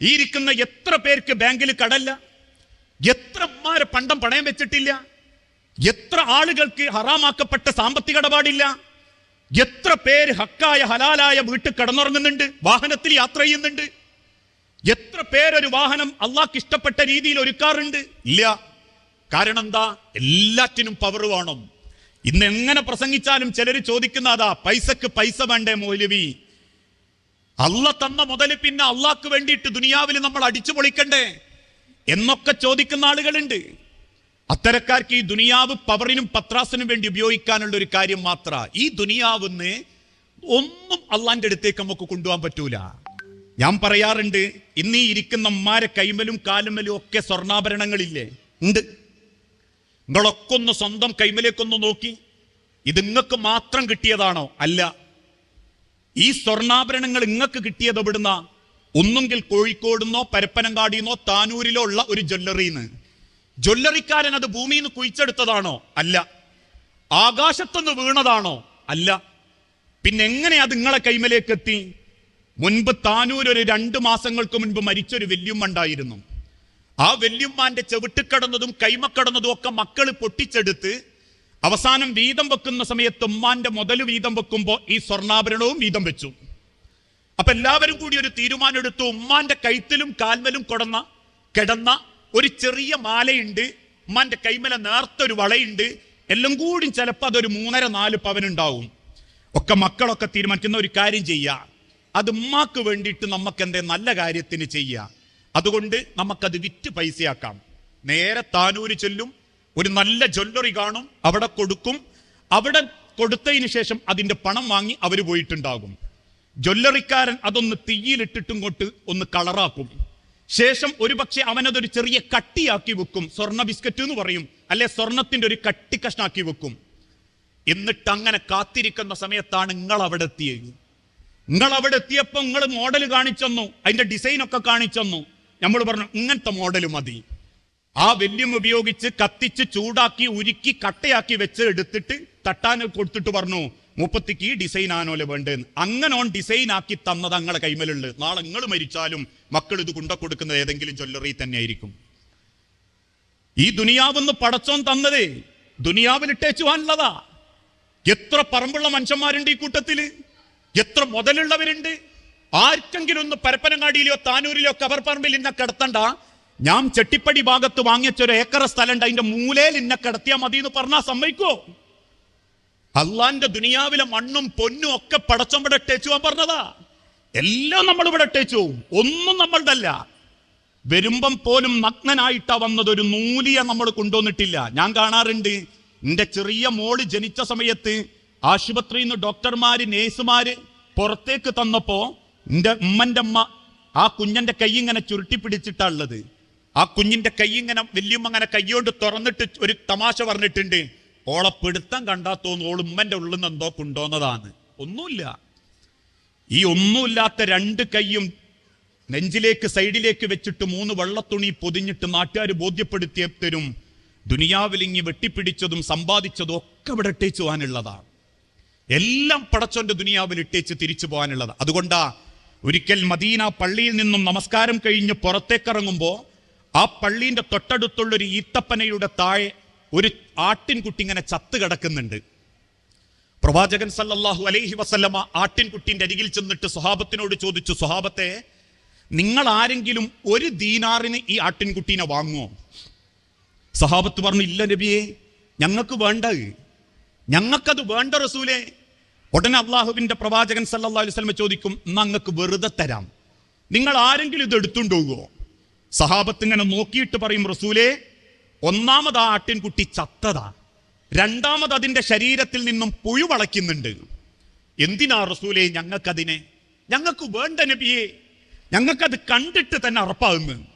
ഈ ഇരിക്കുന്ന എത്ര പേർക്ക് ബാങ്കിൽ കടല്ല? എത്രമാരെ പണ്ടം പണയം വെച്ചിട്ടില്ല? എത്ര ആളുകൾക്ക് ഹറാമാക്കപ്പെട്ട സാമ്പത്തിക ഇടപാടില്ല? എത്ര പേര് ഹക്കായ ഹലാലായ വീട്ടിൽ കിടന്നുറങ്ങുന്നുണ്ട് വാഹനത്തിൽ യാത്ര ചെയ്യുന്നുണ്ട്? എത്ര പേരൊരു വാഹനം അള്ളാഹ്ക്ക് ഇഷ്ടപ്പെട്ട രീതിയിൽ ഒരുക്കാറുണ്ട്? ഇല്ല. കാരണം എന്താ? എല്ലാറ്റിനും പവർ വേണം. ഇന്ന് എങ്ങനെ പ്രസംഗിച്ചാലും ചിലർ ചോദിക്കുന്ന അതാ പൈസക്ക് പൈസ വേണ്ടേ മൗലവി? അല്ല തന്ന മുതൽ പിന്നെ അള്ളാക്ക് വേണ്ടിയിട്ട് ദുനിയാവിൽ നമ്മൾ അടിച്ചു പൊളിക്കണ്ടേ? എന്നൊക്കെ ചോദിക്കുന്ന ആളുകളുണ്ട്. അത്തരക്കാർക്ക് ഈ ദുനിയാവ് പവറിനും പത്രാസിനും വേണ്ടി ഉപയോഗിക്കാനുള്ള ഒരു കാര്യം മാത്ര. ഈ ദുനിയാവുന്ന് ഒന്നും അള്ളാന്റെ അടുത്തേക്ക് നമുക്ക് കൊണ്ടുപോകാൻ പറ്റൂല. ഞാൻ പറയാറുണ്ട് ഇന്നീ ഇരിക്കുന്ന അമ്മാരെ കൈമലും കാലുമലും ഒക്കെ സ്വർണാഭരണങ്ങളില്ലേ? ഉണ്ട്. നിങ്ങളൊക്കെ ഒന്ന് സ്വന്തം കൈമലേക്കൊന്ന് നോക്കി. ഇത് നിങ്ങൾക്ക് മാത്രം കിട്ടിയതാണോ? അല്ല. ഈ സ്വർണാഭരണങ്ങൾ ഇങ്ങക്ക് കിട്ടിയത് എവിടുന്ന? ഒന്നുകിൽ കോഴിക്കോടുന്നോ പരപ്പനങ്കാടിന്നോ താനൂരിലോ ഉള്ള ഒരു ജ്വല്ലറിന്ന്. ജ്വല്ലറിക്കാരൻ അത് ഭൂമിയിൽ നിന്ന് കുഴിച്ചെടുത്തതാണോ? അല്ല. ആകാശത്തുനിന്ന് വീണതാണോ? അല്ല. പിന്നെ എങ്ങനെ അത് നിങ്ങളെ കൈമലേക്ക് എത്തി മുൻപ് താനൂർ ഒരു രണ്ട് മാസങ്ങൾക്ക് മുൻപ് മരിച്ചൊരു വല്യമ്മ ഉണ്ടായിരുന്നു ആ വല്യമ്മാന്റെ ചെവിട്ടിക്കടന്നതും കൈമക്കടന്നതും ഒക്കെ മക്കൾ പൊട്ടിച്ചെടുത്ത് അവസാനം വീതം വെക്കുന്ന സമയത്ത് ഉമ്മാന്റെ മുതൽ വീതം വെക്കുമ്പോൾ ഈ സ്വർണാഭരണവും വീതം വെച്ചു. അപ്പൊ എല്ലാവരും കൂടി ഒരു തീരുമാനം എടുത്തു ഉമ്മാന്റെ കൈത്തിലും കാൽമലും കൊടന്ന കിടന്ന ഒരു ചെറിയ മാലയുണ്ട്. ഉമ്മാന്റെ കൈമല നേർത്തൊരു വളയുണ്ട്. എല്ലാം കൂടി ചിലപ്പോൾ അതൊരു മൂന്നര നാല് പവനുണ്ടാവും. ഒക്കെ മക്കളൊക്കെ തീരുമാനിക്കുന്ന ഒരു കാര്യം ചെയ്യുക അത് ഉമ്മാക്ക് വേണ്ടിയിട്ട് നമുക്ക് എന്തേ നല്ല കാര്യത്തിന് ചെയ്യുക അതുകൊണ്ട് നമുക്കത് വിറ്റ് പൈസയാക്കാം. നേരെ താനൂര് ചെല്ലും. ഒരു നല്ല ജ്വല്ലറി കാണും അവിടെ കൊടുക്കും. അവിടെ കൊടുത്തതിന് ശേഷം അതിന്റെ പണം വാങ്ങി അവർ പോയിട്ടുണ്ടാകും. ജ്വല്ലറിക്കാരൻ അതൊന്ന് തീയിലിട്ടിട്ടും കൊണ്ട് ഒന്ന് കളറാക്കും. ശേഷം ഒരുപക്ഷെ അവനതൊരു ചെറിയ കട്ടിയാക്കി വെക്കും. സ്വർണ ബിസ്ക്കറ്റ് എന്ന് പറയും. അല്ലെ സ്വർണത്തിന്റെ ഒരു കട്ടി കഷ്ണാക്കി വെക്കും. എന്നിട്ട് അങ്ങനെ കാത്തിരിക്കുന്ന സമയത്താണ് നിങ്ങൾ അവിടെ എത്തിയത്. നിങ്ങൾ അവിടെ എത്തിയപ്പോൾ നിങ്ങൾ മോഡൽ കാണിച്ചെന്നു. അതിന്റെ ഡിസൈനൊക്കെ കാണിച്ചെന്നു. നമ്മൾ പറഞ്ഞു ഇങ്ങനത്തെ മോഡൽ മതി. ആ വെല്യം ഉപയോഗിച്ച് കത്തിച്ച് ചൂടാക്കി ഉരുക്കി കട്ടയാക്കി വെച്ച് എടുത്തിട്ട് തട്ടാൻ കൊടുത്തിട്ട് പറഞ്ഞു മുപ്പത്തിക്ക് ഡിസൈൻ ആണോലെ വേണ്ടതെന്ന് അങ്ങനെ ഓൺ ഡിസൈൻ ആക്കി തന്നത് അങ്ങളെ കൈമലുള്ളത് നാളെ നിങ്ങൾ മരിച്ചാലും മക്കൾ ഇത് കൊണ്ട കൊടുക്കുന്നത് ഏതെങ്കിലും ജ്വല്ലറി തന്നെ ആയിരിക്കും. ഈ ദുനിയാവെന്ന് പടച്ചോൻ തന്നത് ദുനിയാവിൽ ദുനിയാവിലിട്ടേച്ചുവാനുള്ളതാ എത്ര പറമ്പുള്ള മനുഷ്യന്മാരുണ്ട് ഈ കൂട്ടത്തിൽ? എത്ര മുതലുള്ളവരുണ്ട്? ആർക്കെങ്കിലും ഒന്ന് പരപ്പനങ്ങാടിയിലോ താനൂരിലോ കവർ പറമ്പിൽ ഇന്ന കിടത്തണ്ട. ഞാൻ ചെട്ടിപ്പടി ഭാഗത്ത് വാങ്ങിച്ചൊരു ഏക്കർ സ്ഥലമുണ്ട്. അതിന്റെ മൂലയിൽ ഇന്നെ കിടത്തിയാൽ മതി എന്ന് പറഞ്ഞാൽ സമ്മതിക്കോ? അള്ളാന്റെ ദുനിയാവിലെ മണ്ണും പൊന്നും ഒക്കെ പടച്ചം ഇവിടെ ഇട്ടേച്ചു ഇട്ടേച്ചുവാൻ പറഞ്ഞതാ. എല്ലാം നമ്മൾ ഇവിടെ ഇട്ടേച്ചു. ഒന്നും നമ്മളുടെ വരുമ്പം പോലും നഗ്നനായിട്ടാ വന്നത് ഒരു നൂലിയ നമ്മൾ കൊണ്ടുവന്നിട്ടില്ല. ഞാൻ കാണാറുണ്ട് എന്റെ ചെറിയ മോൾ ജനിച്ച സമയത്ത് ആശുപത്രിയിൽ നിന്ന് ഡോക്ടർമാര് നേഴ്സുമാര് പുറത്തേക്ക് തന്നപ്പോ എന്റെ ഉമ്മന്റെ അമ്മ ആ കുഞ്ഞന്റെ കൈ ഇങ്ങനെ ചുരുട്ടി പിടിച്ചിട്ടാ ഉള്ളത്. ആ കുഞ്ഞിന്റെ കൈ ഇങ്ങനെ വല്യമ്മ അങ്ങനെ കൈയോണ്ട് തുറന്നിട്ട് ഒരു തമാശ പറഞ്ഞിട്ടുണ്ട്. ഓളെ പിടുത്തം കണ്ടാ തോന്നുന്നു ഓൾ ഉമ്മന്റെ ഉള്ളിൽ നിന്ന് എന്തോ കൊണ്ടുവന്നതാണ്. ഒന്നുമില്ല. ഈ ഒന്നുമില്ലാത്ത രണ്ട് കൈയും നെഞ്ചിലേക്ക് സൈഡിലേക്ക് വെച്ചിട്ട് മൂന്ന് വെള്ളത്തുണി പൊതിഞ്ഞിട്ട് നാട്ടുകാർ ബോധ്യപ്പെടുത്തിയ തരും ദുനിയാവിലിങ്ങി വെട്ടിപ്പിടിച്ചതും സമ്പാദിച്ചതും ഒക്കെ ഇവിടെ ഇട്ടേച്ചു പോകാനുള്ളതാണ്. എല്ലാം പടച്ചോന്റെ ദുനിയാവിൽ ഇട്ടേച്ച് തിരിച്ചു പോകാനുള്ളത് അതുകൊണ്ടാ ഒരിക്കൽ മദീന പള്ളിയിൽ നിന്നും നമസ്കാരം കഴിഞ്ഞ് പുറത്തേക്കിറങ്ങുമ്പോ ആ പള്ളീന്റെ തൊട്ടടുത്തുള്ള ഒരു ഈത്തപ്പനയുടെ താഴെ ഒരു ആട്ടിൻകുട്ടി ഇങ്ങനെ ചത്ത് കിടക്കുന്നുണ്ട്. പ്രവാചകൻ സല്ലല്ലാഹു അലൈഹി വസല്ലമ ആട്ടിൻകുട്ടിന്റെ അരികിൽ ചെന്നിട്ട് സ്വഹാബത്തിനോട് ചോദിച്ചു സ്വഹാബത്തെ നിങ്ങൾ ആരെങ്കിലും ഒരു ദീനാറിന് ഈ ആട്ടിൻകുട്ടീനെ വാങ്ങുമോ സഹാബത്ത് പറഞ്ഞു ഇല്ല നബിയെ ഞങ്ങൾക്ക് വേണ്ട. ഞങ്ങൾക്കത് വേണ്ട റസൂലേ. ഉടനെ അള്ളാഹുവിന്റെ പ്രവാചകൻ സല്ലല്ലാഹു അലൈഹി വസല്ലമ ചോദിക്കും "എന്നാ അങ്ങക്ക് വെറുതെ തരാം. നിങ്ങൾ ആരെങ്കിലും ഇത് എടുത്തുണ്ടോകുമോ സഹാബത്ത് ഇങ്ങനെ നോക്കിയിട്ട് പറയും റസൂലേ ഒന്നാമത് ആ ആട്ടിൻകുട്ടി ചത്തതാ. രണ്ടാമത് അതിന്റെ ശരീരത്തിൽ നിന്നും പുഴു വളയ്ക്കുന്നുണ്ട്. എന്തിനാ റസൂലെ ഞങ്ങൾക്കതിനെ? ഞങ്ങൾക്ക് വേണ്ട നബിയെ ഞങ്ങൾക്കത് കണ്ടിട്ട് തന്നെ അറപ്പാകുന്നു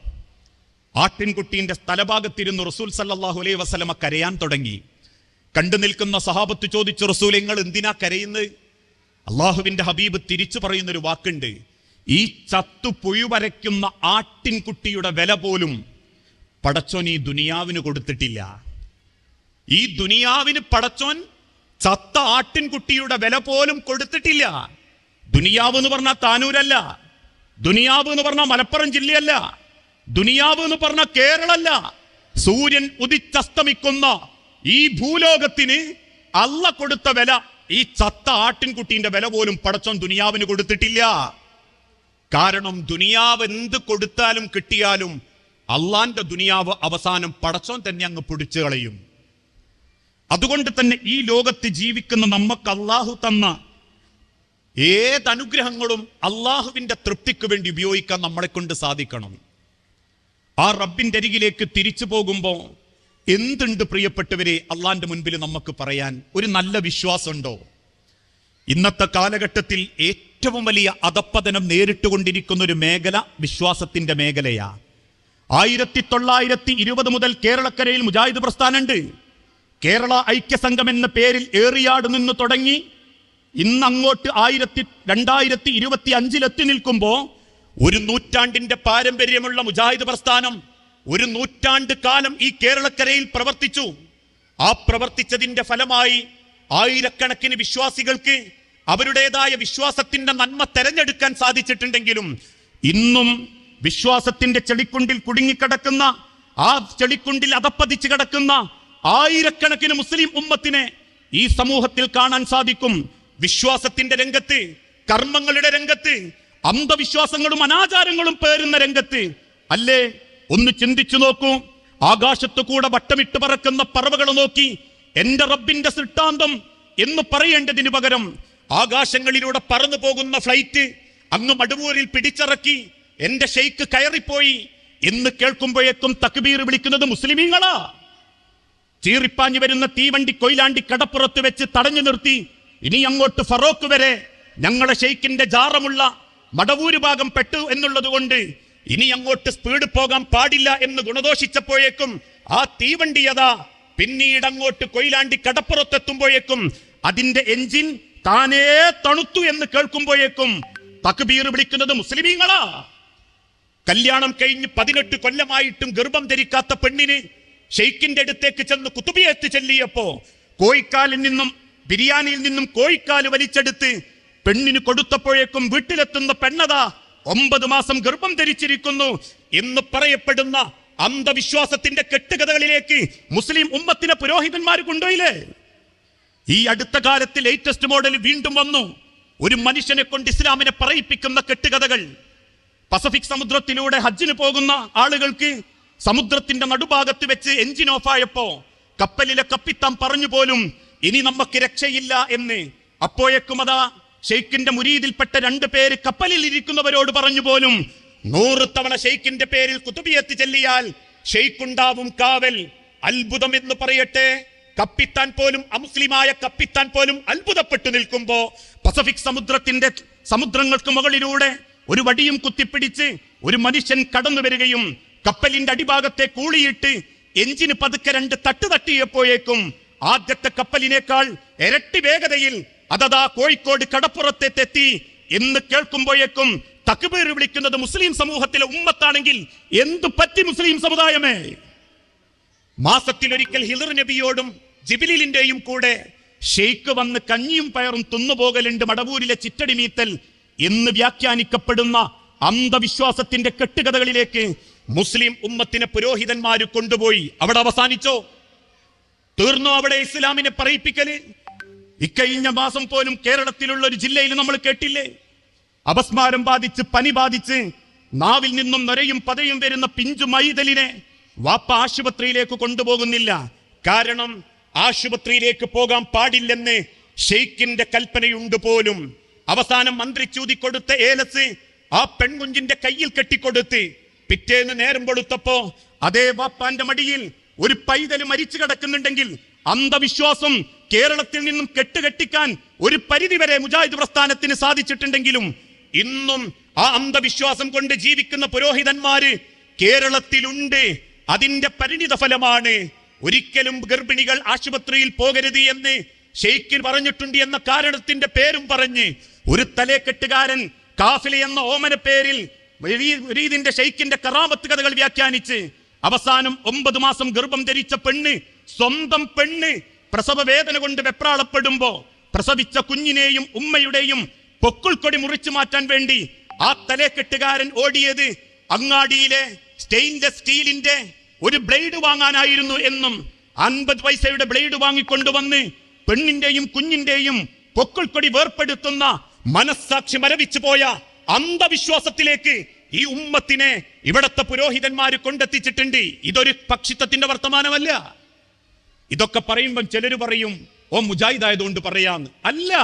ആട്ടിൻകുട്ടീന്റെ സ്ഥലഭാഗത്തിരുന്ന് റസൂൽ സല്ലാഹു അലൈഹി വസല്ലമ കരയാൻ തുടങ്ങി. കണ്ടു നിൽക്കുന്ന സഹാബത്ത് ചോദിച്ചു റസൂൽ നിങ്ങൾ എന്തിനാ കരയുന്നത്? അള്ളാഹുവിന്റെ ഹബീബ് തിരിച്ചു പറയുന്നൊരു വാക്കുണ്ട്. ഈ ചത്തു പുഴു വരയ്ക്കുന്ന ആട്ടിൻകുട്ടിയുടെ വില പോലും പടച്ചോൻ ഈ ദുനിയാവിന് കൊടുത്തിട്ടില്ല. ഈ ദുനിയാവിന് പടച്ചോൻ ചത്ത ആട്ടിൻകുട്ടിയുടെ വില പോലും കൊടുത്തിട്ടില്ല. ദുനിയാവ് എന്ന് പറഞ്ഞാൽ താനൂരല്ല. ദുനിയാവ് എന്ന് പറഞ്ഞാൽ മലപ്പുറം ജില്ലയല്ല. ദുനിയാവ് എന്ന് പറഞ്ഞ കേരളല്ല. സൂര്യൻ ഉദിച്ചസ്തമിക്കുന്ന ഈ ഭൂലോകത്തിന് അല്ല കൊടുത്ത വില ഈ ചത്ത ആട്ടിൻകുട്ടീന്റെ വില പോലും പടച്ചോൻ ദുനിയാവിന് കൊടുത്തിട്ടില്ല. കാരണം ദുനിയാവ് എന്ത് കൊടുത്താലും കിട്ടിയാലും അള്ളാന്റെ ദുനിയാവ് അവസാനം പടച്ചോൻ തന്നെ അങ്ങ് പൊടിച്ചു കളയും. അതുകൊണ്ട് തന്നെ ഈ ലോകത്ത് ജീവിക്കുന്ന നമുക്ക് അള്ളാഹു തന്ന ഏതനുഗ്രഹങ്ങളും അള്ളാഹുവിന്റെ തൃപ്തിക്ക് വേണ്ടി ഉപയോഗിക്കാൻ നമ്മളെ കൊണ്ട് സാധിക്കണം. ആ റബ്ബിന്റെ അരികിലേക്ക് തിരിച്ചു പോകുമ്പോൾ എന്തുണ്ട് പ്രിയപ്പെട്ടവരെ അള്ളാന്റെ മുൻപിൽ നമുക്ക് പറയാൻ ഒരു നല്ല വിശ്വാസമുണ്ടോ? ഇന്നത്തെ കാലഘട്ടത്തിൽ ഏറ്റവും വലിയ അധപ്പതനം നേരിട്ടുകൊണ്ടിരിക്കുന്ന ഒരു മേഖല വിശ്വാസത്തിന്റെ മേഖലയാ. ആയിരത്തി തൊള്ളായിരത്തി ഇരുപത് മുതൽ കേരളക്കരയിൽ മുജാഹിദ് പ്രസ്ഥാനമുണ്ട്. കേരള ഐക്യസംഘം എന്ന പേരിൽ ഏറിയാട് നിന്ന് തുടങ്ങി ഇന്ന് അങ്ങോട്ട് ആയിരത്തി രണ്ടായിരത്തി ഇരുപത്തി അഞ്ചിലെത്തി നിൽക്കുമ്പോ ഒരു നൂറ്റാണ്ടിന്റെ പാരമ്പര്യമുള്ള മുജാഹിദ് പ്രസ്ഥാനം ഒരു നൂറ്റാണ്ട് കാലം ഈ കേരളക്കരയിൽ പ്രവർത്തിച്ചു. ആ പ്രവർത്തിച്ചതിന്റെ ഫലമായി ആയിരക്കണക്കിന് വിശ്വാസികൾക്ക് അവരുടേതായ വിശ്വാസത്തിന്റെ നന്മ തെരഞ്ഞെടുക്കാൻ സാധിച്ചിട്ടുണ്ടെങ്കിലും ഇന്നും വിശ്വാസത്തിന്റെ ചെളിക്കുണ്ടിൽ കുടുങ്ങിക്കിടക്കുന്ന ആ ചെളിക്കുണ്ടിൽ അതപ്പതിച്ച് കിടക്കുന്ന ആയിരക്കണക്കിന് മുസ്ലിം ഉമ്മത്തിനെ ഈ സമൂഹത്തിൽ കാണാൻ സാധിക്കും. വിശ്വാസത്തിന്റെ രംഗത്ത് കർമ്മങ്ങളുടെ രംഗത്ത് അന്ധവിശ്വാസങ്ങളും അനാചാരങ്ങളും പേരുന്ന രംഗത്ത്. അല്ലേ? ഒന്ന് ചിന്തിച്ചു നോക്കൂ. ആകാശത്തു കൂടെ വട്ടമിട്ട് പറക്കുന്ന പറവകൾ നോക്കി എന്റെ റബ്ബിന്റെ സിട്ടാന്തം എന്ന് പറയേണ്ടതിന് പകരം ആകാശങ്ങളിലൂടെ പറന്നു പോകുന്ന ഫ്ലൈറ്റ് അങ്ങ് മടുവൂരിൽ പിടിച്ചിറക്കി. എന്റെ ഷെയ്ക്ക് കയറിപ്പോയി. എന്ന് കേൾക്കുമ്പോഴേക്കും തക്ബീർ വിളിക്കുന്നത് മുസ്ലിമീങ്ങളാ. ചീറിപ്പാഞ്ഞു വരുന്ന തീവണ്ടി കൊയിലാണ്ടി കടപ്പുറത്ത് വെച്ച് തടഞ്ഞു നിർത്തി. ഇനി അങ്ങോട്ട് ഫറോക്ക് വരെ ഞങ്ങളെ ഷെയ്ക്കിന്റെ ജാറമുള്ള മടവൂര് ഭാഗം പെട്ടു എന്നുള്ളത് കൊണ്ട് ഇനി അങ്ങോട്ട് സ്പീഡ് പോകാൻ പാടില്ല എന്ന് ഗുണദോഷിച്ചപ്പോഴേക്കും ആ തീവണ്ടി അതാ പിന്നീട് അങ്ങോട്ട് കൊയിലാണ്ടി കടപ്പുറത്തെത്തുമ്പോഴേക്കും അതിന്റെ എഞ്ചിൻ താനേ തണുത്തു എന്ന് കേൾക്കുമ്പോഴേക്കും തക്ബീർ വിളിക്കുന്നത് മുസ്ലിമീങ്ങളാ. കല്യാണം കഴിഞ്ഞ് പതിനെട്ട് കൊല്ലമായിട്ടും ഗർഭം ധരിക്കാത്ത പെണ്ണിന് ഷെയ്ഖിന്റെ അടുത്തേക്ക് ചെന്ന് കുത്തുബിയത്ത് ചെല്ലിയപ്പോ കോഴിക്കാലിൽ നിന്നും ബിരിയാണിയിൽ നിന്നും കോഴിക്കാൽ വലിച്ചെടുത്ത് പെണ്ണിന് കൊടുത്തപ്പോഴേക്കും വീട്ടിലെത്തുന്ന പെണ്ണതാ ഒമ്പത് മാസം ഗർഭം ധരിച്ചിരിക്കുന്നു എന്ന് പറയപ്പെടുന്ന അന്ധവിശ്വാസത്തിന്റെ കെട്ടുകഥകളിലേക്ക് മുസ്ലിം ഉമ്മത്തിലെ പുരോഹിതന്മാർ കൊണ്ടുപോയില്ലേ? ഈ അടുത്ത കാലത്ത് ലേറ്റസ്റ്റ് മോഡൽ വീണ്ടും വന്നു. ഒരു മനുഷ്യനെ കൊണ്ട് ഇസ്ലാമിനെ പറയിപ്പിക്കുന്ന കെട്ടുകഥകൾ. പസഫിക് സമുദ്രത്തിലൂടെ ഹജ്ജിന് പോകുന്ന ആളുകൾക്ക് സമുദ്രത്തിന്റെ നടുഭാഗത്ത് വെച്ച് എഞ്ചിൻ ഓഫായപ്പോ കപ്പലിലെ കപ്പിത്താൻ പറഞ്ഞു പോലും ഇനി നമുക്ക് രക്ഷയില്ല എന്ന്. അപ്പോഴേക്കും അതാ ഷെയ്ഖിന്റെ മുരീതിൽപ്പെട്ട രണ്ട് പേര് കപ്പലിൽ ഇരിക്കുന്നവരോട് പറഞ്ഞു പോലും നൂറ് തവണ ഷെയ്ഖിന്റെ പേരിൽ കുത്തുബിയത്ത് ചെല്ലിയാൽ ഷെയ്ഖുണ്ടാവും കാവൽ. അത്ഭുതം എന്ന് പറയട്ടെ. കപ്പിത്താൻ പോലും അമുസ്ലിമായ കപ്പിത്താൻ പോലും അത്ഭുതപ്പെട്ടു നിൽക്കുമ്പോ പസഫിക് സമുദ്രത്തിന്റെ സമുദ്രങ്ങൾക്ക് മുകളിലൂടെ ഒരു വടിയും കുത്തിപ്പിടിച്ച് ഒരു മനുഷ്യൻ കടന്നു വരികയും കപ്പലിന്റെ അടിഭാഗത്തെ കൂളിയിട്ട് എഞ്ചിന് പതുക്കെ രണ്ട് തട്ട് തട്ടിയപ്പോഴേക്കും ആദ്യത്തെ കപ്പലിനേക്കാൾ ഇരട്ടി വേഗതയിൽ അതതാ കോഴിക്കോട് കടപ്പുറത്തെത്തി എന്ന് കേൾക്കുമ്പോഴേക്കും തക്ബീർ വിളിക്കുന്നത് മുസ്ലിം സമൂഹത്തിലെ ഉമ്മത്താണെങ്കിൽ എന്തു പറ്റി മുസ്ലിം സമുദായമേ? മാസത്തിലൊരിക്കൽ ഹിലർ നബിയോടും ജിബിലിലിന്റെയും കൂടെ ഷെയ്ക്ക് വന്ന് കഞ്ഞിയും പയറും തിന്നുപോകലുണ്ട് മടവൂരിലെ ചിറ്റടി മീത്തൽ എന്ന് വ്യാഖ്യാനിക്കപ്പെടുന്ന അന്ധവിശ്വാസത്തിന്റെ കെട്ടുകഥകളിലേക്ക് മുസ്ലിം ഉമ്മത്തിനെ പുരോഹിതന്മാര് കൊണ്ടുപോയി. അവിടെ അവസാനിച്ചോ? തീർന്നോ അവിടെ ഇസ്ലാമിനെ പറയിപ്പിക്കൽ? ഇക്കഴിഞ്ഞ മാസം പോലും കേരളത്തിലുള്ള ഒരു ജില്ലയിൽ നമ്മൾ കേട്ടില്ലേ? അപസ്മാരം ബാധിച്ച് പനി ബാധിച്ച് നാവിൽ നിന്നും നൊരയും പതയും വരുന്ന പിഞ്ചു മൈതലിനെ വാപ്പ ആശുപത്രിയിലേക്ക് കൊണ്ടുപോകുന്നില്ല. കാരണം ആശുപത്രിയിലേക്ക് പോകാൻ പാടില്ലെന്ന് ഷെയ്ഖിന്റെ കൽപ്പനയുണ്ട് പോലും. അവസാനം മന്ത്രി ചൂതിക്കൊടുത്ത ഏലസ് ആ പെൺകുഞ്ഞിന്റെ കയ്യിൽ കെട്ടിക്കൊടുത്ത് പിറ്റേന്ന് നേരം കൊടുത്തപ്പോ അതേ വാപ്പാന്റെ മടിയിൽ ഒരു പൈതൽ മരിച്ചു കിടക്കുന്നുണ്ടെങ്കിൽ അന്ധവിശ്വാസം കേരളത്തിൽ നിന്നും കെട്ടുകെട്ടിക്കാൻ ഒരു പരിധിവരെ മുജാഹിദ് പ്രസ്ഥാനത്തിന് സാധിച്ചിട്ടുണ്ടെങ്കിലും ഇന്നും ആ അന്ധവിശ്വാസം കൊണ്ട് ജീവിക്കുന്ന പുരോഹിതന്മാര് കേരളത്തിലുണ്ട്. അതിന്റെ പരിണിത ഫലമാണ് ഒരിക്കലും ഗർഭിണികൾ ആശുപത്രിയിൽ പോകരുത് എന്ന് ഷെയ്ഖിൽ പറഞ്ഞിട്ടുണ്ട് എന്ന കാരണത്തിന്റെ പേരും പറഞ്ഞ് ഒരു തലേക്കെട്ടുകാരൻ കാഫില എന്ന ഓമന പേരിൽ മുരീദിന്റെ ഷെയ്ഖിന്റെ കറാമത്ത് കഥകൾ വ്യാഖ്യാനിച്ച് അവസാനം ഒമ്പത് മാസം ഗർഭം ധരിച്ച പെണ്ണ് സ്വന്തം പെണ്ണ് പ്രസവ വേദന കൊണ്ട് വെപ്രാളപ്പെടുമ്പോ പ്രസവിച്ച കുഞ്ഞിനെയും ഉമ്മയുടെയും പൊക്കിൾക്കൊടി മുറിച്ചു മാറ്റാൻ വേണ്ടി ആ തലേക്കെട്ടുകാരൻ ഓടിയത് അങ്ങാടിയിലെ സ്റ്റെയിൻലെസ് സ്റ്റീലിന്റെ ഒരു ബ്ലേഡ് വാങ്ങാനായിരുന്നു എന്നും അൻപത് പൈസയുടെ ബ്ലേഡ് വാങ്ങിക്കൊണ്ടുവന്ന് പെണ്ണിന്റെയും കുഞ്ഞിന്റെയും പൊക്കിൾക്കൊടി വേർപ്പെടുത്തുന്ന മനസ്സാക്ഷി മരവിച്ചു പോയ അന്ധവിശ്വാസത്തിലേക്ക് ഈ ഉമ്മത്തിനെ ഇവിടത്തെ പുരോഹിതന്മാർ കൊണ്ടെത്തിച്ചിട്ടുണ്ട്. ഇതൊരു പക്ഷിത്വത്തിന്റെ വർത്തമാനമല്ല. ഇതൊക്കെ പറയുമ്പം ചിലര് പറയും ഓ മുജാഹിദ് ആയതുകൊണ്ട് പറയാന്ന്. അല്ല.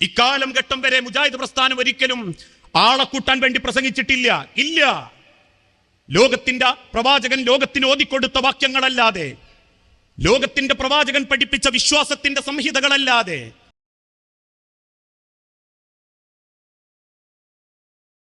ഇക്കാലം ഘട്ടം വരെ മുജാഹിദ് പ്രസ്ഥാനം ഒരിക്കലും ആളെ കൂട്ടാൻ വേണ്ടി പ്രസംഗിച്ചിട്ടില്ല. ഇല്ല. ലോകത്തിന്റെ പ്രവാചകൻ ലോകത്തിന് ഓതിക്കൊടുത്ത വാക്യങ്ങളല്ലാതെ ലോകത്തിന്റെ പ്രവാചകൻ പഠിപ്പിച്ച വിശ്വാസത്തിന്റെ സംഹിതകളല്ലാതെ